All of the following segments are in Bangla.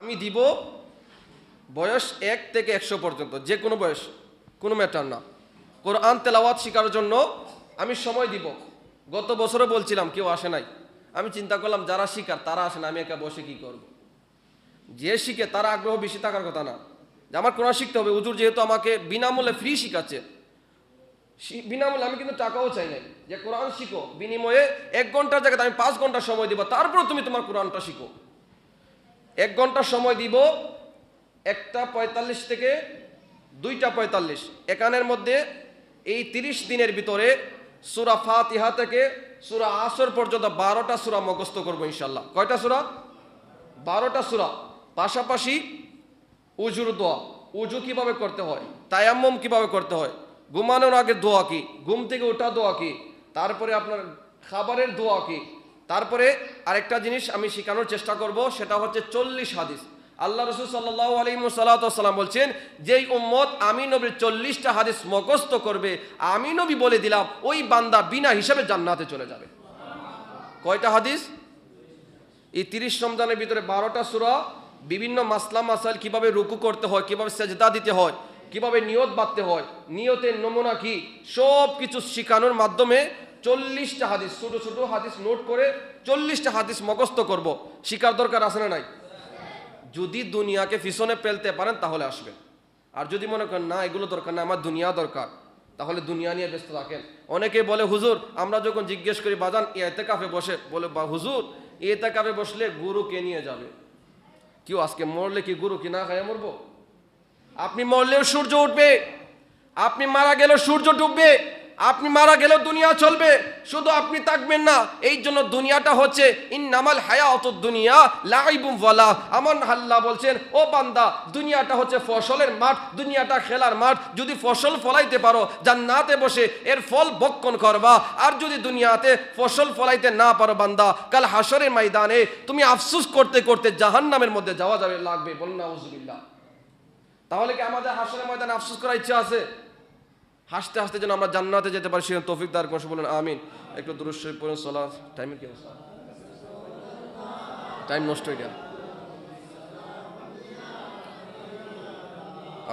আমি দিব বয়স এক থেকে একশো পর্যন্ত, যে কোনো বয়স, কোনো ম্যাটার না। কোরআন তেলাওয়াত শেখার জন্য আমি সময় দিব। গত বছরও বলছিলাম, কেউ আসে নাই। আমি চিন্তা করলাম, যারা শিকার তারা আসে না, আমি একা বসে কি করব? যে শিখে, তারা আগ্রহ বেশি থাকার কথা না। যে আমার কোরআন শিখতে হবে উজুর যেহেতু আমাকে বিনামূল্যে ফ্রি শিখাচ্ছে বিনামূল্যে আমি কিন্তু টাকাও চাই নাই। যে কোরআন শিখো, বিনিময়ে এক ঘণ্টার জায়গাতে আমি পাঁচ ঘণ্টা সময় দিব তারপর তুমি তোমার কোরআনটা শিখো। এক ঘণ্টা সময় দিব, একটা পঁয়তাল্লিশ থেকে দুইটা পঁয়তাল্লিশ। একানের মধ্যে এই তিরিশ দিনের ভিতরে সুরা ফাতিহা থেকে সুরা আসর পর্যন্ত বারোটা সুরা মগস্ত করব ইনশাল্লাহ কয়টা সুরা? বারোটা সুরা। পাশাপাশি উজুর দোয়া। উজু কীভাবে করতে হয়? তায়াম্মম কীভাবে করতে হয়? ঘুমানোর আগে দোয়া কি? ঘুম থেকে ওঠা দোয়া কি? তারপরে আপনার খাবারের দোয়া কি? তারপরে আরেকটা জিনিস আমি শেখানোর চেষ্টা করব, সেটা হচ্ছে চল্লিশ হাদিস। আল্লাহ রসুল সাল্লাহ আলিম সাল্লাম বলছেন, যেই উম্মত আমি নবীর চল্লিশটা হাদিস মুখস্থ করবে, আমি নবী বলে দিলাম, ওই বান্দা বিনা হিসাবে জান্নাতে চলে যাবে। কয়টা হাদিস? এই তিরিশ রমজানের ভিতরে বারোটা সুরা, বিভিন্ন মাসলা মাসাইল কীভাবে রুকু করতে হয়, কীভাবে সেজদা দিতে হয়, কীভাবে নিয়ত বাঁধতে হয়, নিয়তের নমুনা কি সব কিছু শেখানোর মাধ্যমে চল্লিশটা হাদিস, ছোট ছোট হাদিস নোট করে চল্লিশটা হাদিস মুখস্থ করব। শিকার দরকার আছে না নাই? যদি দুনিয়াকে পিছনে ফেলতে পারেন, তাহলে আসবেন। আর যদি মনে করেন, না, এগুলো দরকার না, আমার দুনিয়া দরকার তাহলে দুনিয়া নিয়ে ব্যস্ত থাকেন। অনেকে বলে, হুজুর, আমরা যখন জিজ্ঞেস করি, বাজান এতে কাফে বসে? বলে, বা, হুজুর এতে কাফে বসলে গুরু কে নিয়ে যাবে? কেউ আজকে মরলে কি গুরু কি না খায় মরবো? আপনি মরলেও সূর্য উঠবে, আপনি মারা গেলেও সূর্য ডুববে আপনি মারা গেলেও দুনিয়া চলবে। শুধু আপনি থাকবেন না, এই জন্য দুনিয়াটা হচ্ছে ইন নামাল হায়া অত দুনিয়া, লাইবুম ওয়ালা। আমার হাল্লা বলছেন, ও বান্দা, দুনিয়াটা হচ্ছে ফসলের মাঠ, দুনিয়াটা খেলার মাঠ। যদি ফসল ফলাইতে পারো, জান্নাতে বসে এর ফল ভক্ষণ করবা। আর যদি দুনিয়াতে ফসল ফলাইতে না পারো বান্দা, কাল হাসরের ময়দানে তুমি আফসুস করতে করতে জাহান্নামের মধ্যে যাওয়া যাবে, লাগবে। বলুন না তাহলে কি আমাদের হাসরের ময়দানে আফসোস করার ইচ্ছা আছে? হাসতে হাসতে যেন আমরা জান্নাতে যেতে পারি সেরকম তৌফিক দার করছে বলেন, আমিন। একটু দুরুশ্বর পড়ুন সলা টাইমের কি অবস্থা? টাইম নষ্ট হয়ে গেল।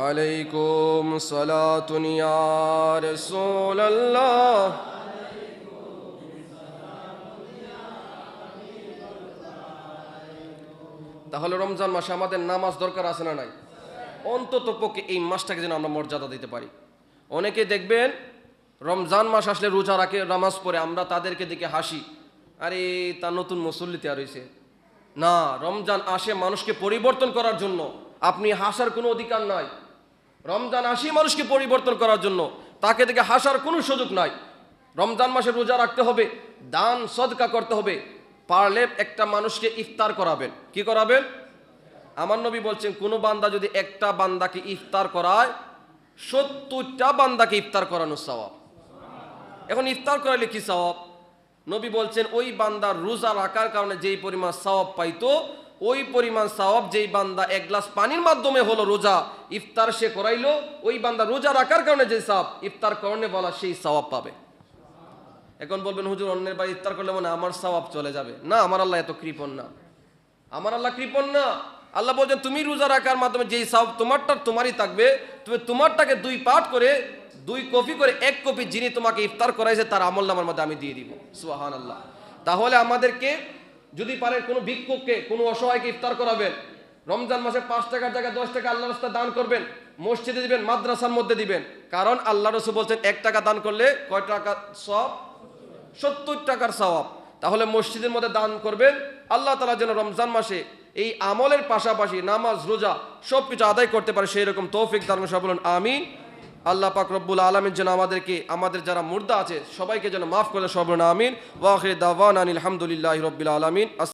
আলাইকুম সালাতুন ইয়া রাসূলুল্লাহ। তাহলে রমজান মাসে আমাদের নামাজ দরকার আছে না নাই? অন্তত পক্ষে এই মাসটাকে যেন আমরা মর্যাদা দিতে পারি। অনেকে দেখবেন রমজান মাস আসলে রোজা রাখে, নামাজ পড়ে, আমরা তাদেরকে দেখে হাসি। আরে, তা নতুন মুসল্লি তৈরি হয়েছে। না, রমজান আসে মানুষকে পরিবর্তন করার জন্য। আপনি হাসার কোনো অধিকার নাই। রমজান আসি মানুষকে পরিবর্তন করার জন্য। তাকে দেখে হাসার কোনো সুযোগ নাই। রমজান মাসে রোজা রাখতে হবে, দান, সদকা করতে হবে। পারলে একটা মানুষকে ইফতার করাবেন। কি করাবেন? আমার নবী বলছেন, কোনো বান্দা যদি একটা বান্দাকে ইফতার করায় সত্তরটা বান্দাকে ইফতার করানো সওয়াব। এখন ইফতার করালে কি সওয়াব? নবী বলছেন, ওই বান্দার রোজা রাখার কারণে যেই পরিমাণ সওয়াব পাইতো, ওই পরিমাণ সওয়াব যেই বান্দা এক গ্লাস পানির মাধ্যমে হলো রোজা ইফতার সে করাইলো, ওই বান্দা রোজা রাখার কারণে যে সওয়াব ইফতার করণে বলা সেই সওয়াব পাবে। এখন বলবেন, হুজুর, অন্যের বাড়ি ইফতার করলে মানে আমার সওয়াব চলে যাবে। না, আমার আল্লাহ এত কৃপণ না। আমার আল্লাহ কৃপণ না। আল্লাহ বলছেন, তুমি রোজা রাখার মাধ্যমে যেই সব তোমারটা, তোমারই থাকবে। তুমি তোমারটাকে দুই পাঠ করে, দুই কপি করে, এক কপি যিনি তোমাকে ইফতার করাইছে, তার আমল নামার মধ্যে আমি দিয়ে দিব। সুহান আল্লাহ তাহলে আমাদেরকে যদি পারেন কোনো ভিক্ষুককে, কোনো অসহায়কে ইফতার করাবেন। রমজান মাসে পাঁচ টাকার জায়গায় দশ টাকা আল্লাহ রাস্তা দান করবেন। মসজিদে দিবেন, মাদ্রাসার মধ্যে দিবেন। কারণ আল্লাহ রসুল বলছেন, এক টাকা দান করলে কয় টাকা সব সত্তর টাকার সওয়াব। তাহলে মসজিদের মধ্যে দান করবেন। আল্লাহ তালা যেন রমজান মাসে এই আমলের পাশাপাশি নামাজ, রোজা সব কিছু আদায় করতে পারে সেই রকম তৌফিক দান বলুন, আমিন। আল্লাহ পাক রব্বুল আলমের যেন আমাদেরকে, আমাদের যারা মুর্দা আছে, সবাইকে যেন মাফ করে সব বলুন, আমিন। ওয়াখির দাওয়ান আনিল আলহামদুলিল্লাহ রব্বুল আলমিন।